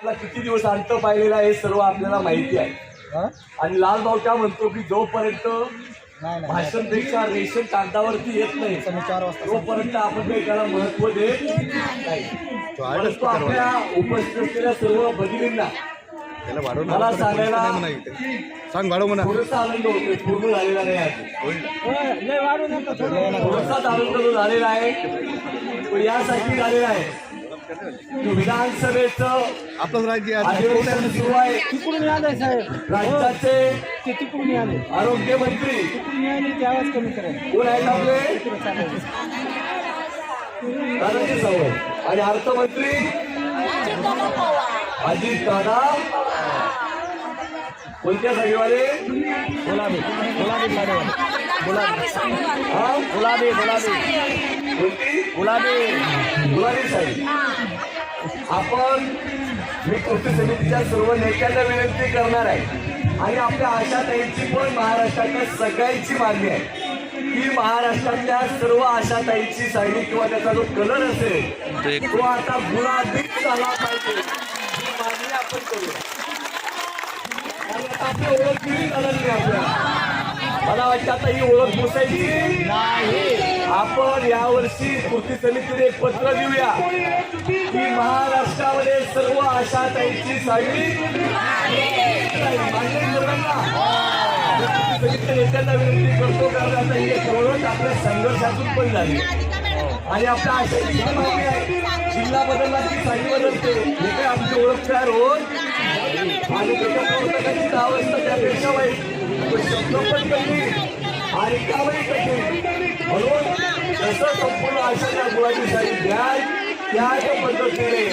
आपला किती दिवस अंत पाहिलेला आहे हे सर्व आपल्याला माहिती आहे? आणि लाल भाऊ काय म्हणतो की जोपर्यंत भाषणपेक्षा रेशन कागदावरती येत नाही मी चार वाजता तोपर्यंत आपण काही त्याला महत्त्व देत नाही. परंतु आपल्या उपस्थित असलेल्या सर्व भगिनींना त्याला वाढवून मला सांगायला-. सांग वाढव म्हणा. थोडासा आनंद होतोय पूर्ण झालेला नाही थोडासाच आनंद जो झालेला आहे तो यासाठी झालेला आहे. विधानसभेचं आपलंच राज्य. अधिवेशन सुरू आहे. तिकडून आले साहेब? राज्याचे ते तिकडून आले आरोग्यमंत्री तिकडून आले ते आवाज कमी करा. कोण आहेत आपले? दादाजी सावंत आणि अर्थमंत्री अजित दादा. कोणत्या जागेवाले गुलाबी. गुलाबी. हा गुलाबी गुलाबी. गुलाबी. गुलाबी साहेब आपण मी कृती समितीच्या सर्व नेत्यांना विनंती करणार आहे. आणि आपल्या आशाताईंची पण महाराष्ट्रातल्या सगळ्यांची मागणी आहे. की महाराष्ट्रातल्या सर्व आशाताईंची साडी किंवा त्याचा जो कलर असेल तो आता गुलाबीच झाला पाहिजे. ही मागणी आपण करूया. आणि आता आपली ओळख दिली आपल्याला मला वाटतं आता ही ओळख पुसायची. आपण यावर्षी कृती समितीने एक पत्र लिहूया. की महाराष्ट्रामध्ये सर्व साडी सर्वांना कृती समितीच्या नेत्यांना विनंती करतो कारण आता ही एक ओळख आपल्या संघर्षातून पण झाली. आणि आपल्या आशाची जी मागणी आहे. जिल्हा बदलला की साडी बदलते. हे काय आमची ओळख तयार होत. आणि त्याच्या प्रवर्तकांची दहा वाजता त्यापेक्षा वाईट. आणि कामही कठीण म्हणून जसं संपूर्ण आशाच्या गुळाची साडी द्याल त्याच पद्धतीने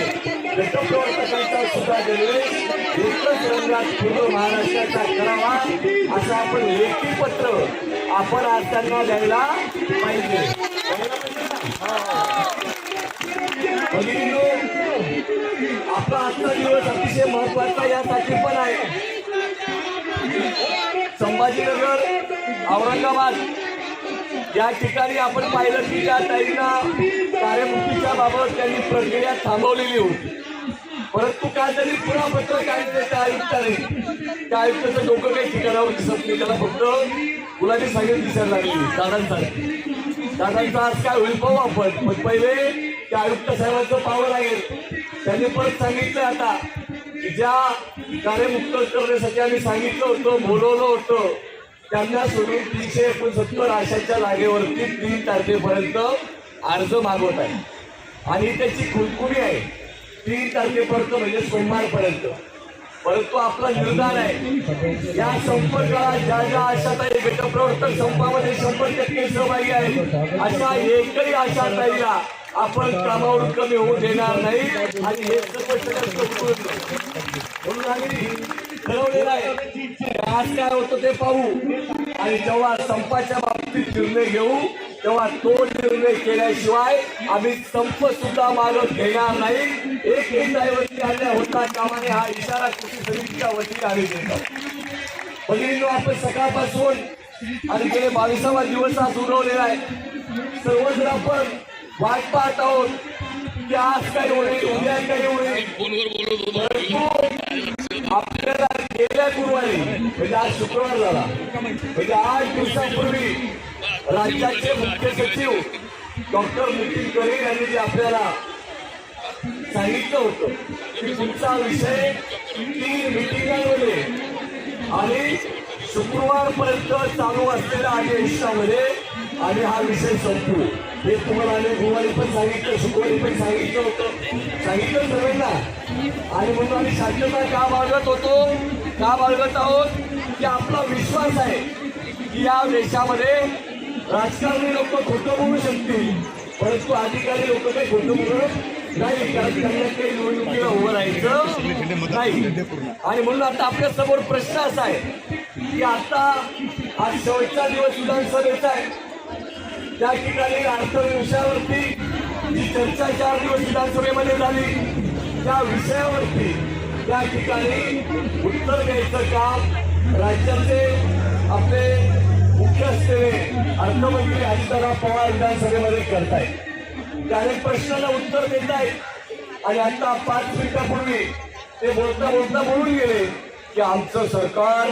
गटप्रवर्तकांचा सुद्धा निर्णय एकच रंगात पूर्ण महाराष्ट्राचा करावा असं आपण लेखी पत्र आपण आज त्यांना द्यायला पाहिजे आपला आजचा दिवस अतिशय महत्त्वाचा यासाठी पण आहे. संभाजीनगर औरंगाबाद. या ठिकाणी आपण पाहिलं की त्या ताईंना कार्यमुक्तीच्या बाबत त्यांनी प्रक्रिया थांबवलेली होती. परंतु काय तरी पुन्हा पत्र काय त्या आयुक्ताने त्या आयुक्ताचं डोकं काही ठिकाणावर दिसत नाही. त्याला फक्त गुलाबी सांगेल दिसायला लागली. दादांसाठी दादांचा आज काय होईल पाहू आपण? पण पहिले त्या आयुक्त साहेबांचं पाहावं लागेल. त्यांनी परत सांगितलं आता. ज्या ज्या कार्यमुक्त करण्यासाठी आम्ही सांगितलं होतं बोलवलं होतं त्यांना सोडून तीनशे एकोणसत्तर आशाच्या जागेवरती तीन तारखेपर्यंत अर्ज मागवत आहे. आणि त्याची खुलखुली आहे. तीन तारखेपर्यंत म्हणजे सोमवारपर्यंत. परंतु आपला निर्धार आहे या संपर्काला ज्या ज्या आशाताई गटप्रवर्तक संपामध्ये शंभर टक्के सहभागी आहेत अशा एकही आशाताईला आपण कामावर कमी होऊ देणार नाही आणि हे स्पष्ट म्हणून आम्ही ठरवलेलं आहे आज काय होतं ते पाहू. आणि जेव्हा संपाच्या बाबतीत निर्णय घेऊ तेव्हा तो निर्णय केल्याशिवाय आम्ही संप सुद्धा मागत घेणार नाही. एक दैवती आल्या होता कामाने हा इशारा कृषी समितीच्या वतीने आम्ही देतो. बघितलो आपण सकाळपासून आणि गेले बावीसावा दिवस आज उडवलेला आहे. सर्वजण आपण वाट पाहत आहोत की आज काय होईल उद्या काय होईल आपल्याला गेल्या गुरुवारी म्हणजे आज शुक्रवार झाला म्हणजे आठ दिवसापूर्वी राज्याचे मुख्य सचिव डॉक्टर नितीन करेन यांनी जे आपल्याला सांगितलं होतं की तुमचा विषय तीन मिटिंगांमध्ये आणि शुक्रवारपर्यंत चालू असलेल्या अधिवेशनामध्ये आणि हा विषय संपू. हे तुम्हाला आम्ही गुरुवारी पण सांगितलं शुक्रवारी पण सांगितलं होतं. सांगितलं सर्वांना. आणि म्हणून आम्ही शांतता का बाळगत होतो का बाळगत आहोत की आपला विश्वास आहे की या देशामध्ये राजकारणी लोक खोटं बोलू शकतील परंतु अधिकारी लोक काही खोटं बोलत नाही कारण त्यांना काही निवडणुकीला उभं राहायचं नाही. आणि म्हणून आता आपल्यासमोर प्रश्न असा आहे की आता आज शेवटचा दिवस विधानसभेचा आहे. त्या ठिकाणी अर्थविषयावरती जी चर्चा चार दिवस विधानसभेमध्ये झाली त्या विषयावरती त्या ठिकाणी उत्तर द्यायचं काम राज्याचे आपले मुख्य असलेले अर्थमंत्री अजितराव पवार विधानसभेमध्ये करतायत. त्या अनेक प्रश्नाला उत्तर देत आहेत आणि आता पाच मिनिटापूर्वी ते बोलता बोलता बोलून गेले की आमचं सरकार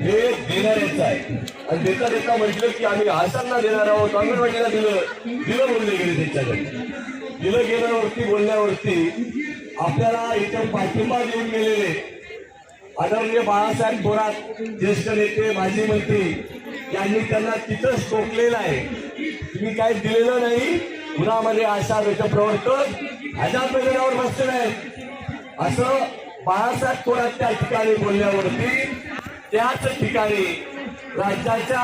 हे देणाऱ्याचं आहे आणि देता देता म्हटलं की आम्ही आसांना देणार आहोत अंगणवाडीला दिलं दिलं बोलले गेले त्यांच्याकडे. दिलं गेल्यावरती बोलण्यावरती आपल्याला इथं पाठिंबा देऊन गेलेले आदरणीय बाळासाहेब थोरात ज्येष्ठ नेते माजी मंत्री यांनी त्यांना तिथंच टोकलेलं आहे. तुम्ही काय दिलेलं नाही? पुण्यामध्ये आशा प्रवर्तक हजार मैदानावर बसलेले आहेत असं बाळासाहेब थोरात त्या ठिकाणी बोलल्यावरती त्याच ठिकाणी राज्याच्या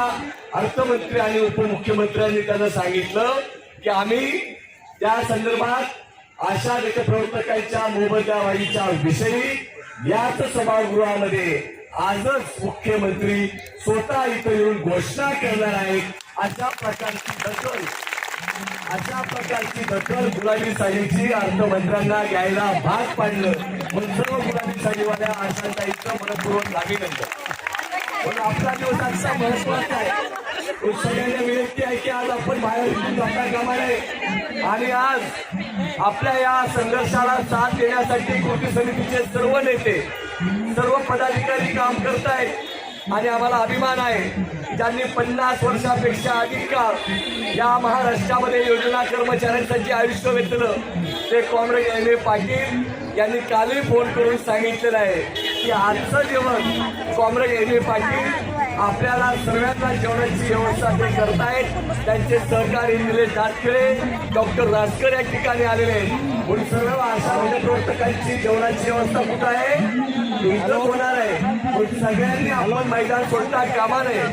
अर्थमंत्री आणि उपमुख्यमंत्र्यांनी त्यांना सांगितलं की आम्ही त्या संदर्भात आशा प्रवर्तकांच्या मोबदल्या विषयी याच सभागृहामध्ये आजच मुख्यमंत्री स्वतः इथं येऊन घोषणा करणार आहेत अशा प्रकारची दखल अशा प्रकारची दखल गुलाबी साडीची अर्थमंत्र्यांना घ्यायला भाग पाडलं. पण सर्व गुलाबी साडीवाल्या आशांताईचं मनपूर्वक अभिनंदन. पण आपला दिवस आजचा महत्त्वाचा आहे सगळ्यांना विनंती आहे की आज आपण बाहेर जाता कामा नये. आणि आज आपल्या या संघर्षाला साथ देण्यासाठी कृती समितीचे सर्व नेते सर्व पदाधिकारी काम करतायत. आणि आम्हाला अभिमान आहे ज्यांनी पन्नास वर्षापेक्षा अधिक काळ या महाराष्ट्रामध्ये योजना कर्मचाऱ्यांसाठी आयुष्य वेचलं ते कॉम्रेड एम ए पाटील यांनी कालही फोन करून सांगितलेलं आहे. की आजचं जेवण कॉम्रेड एम ए पाटील आपल्याला सर्वांना जेवणाची व्यवस्था ते करतायत. त्यांचे सहकारी निलेश दातखिळे डॉक्टर राजकर या ठिकाणी आलेले आहेत. पण सर्व आशा प्रवर्तकांची जेवणाची व्यवस्था कुठं आहे? इथं होणार आहे. म्हणून सगळ्यांनी आपण मैदान सोडता कामा नये.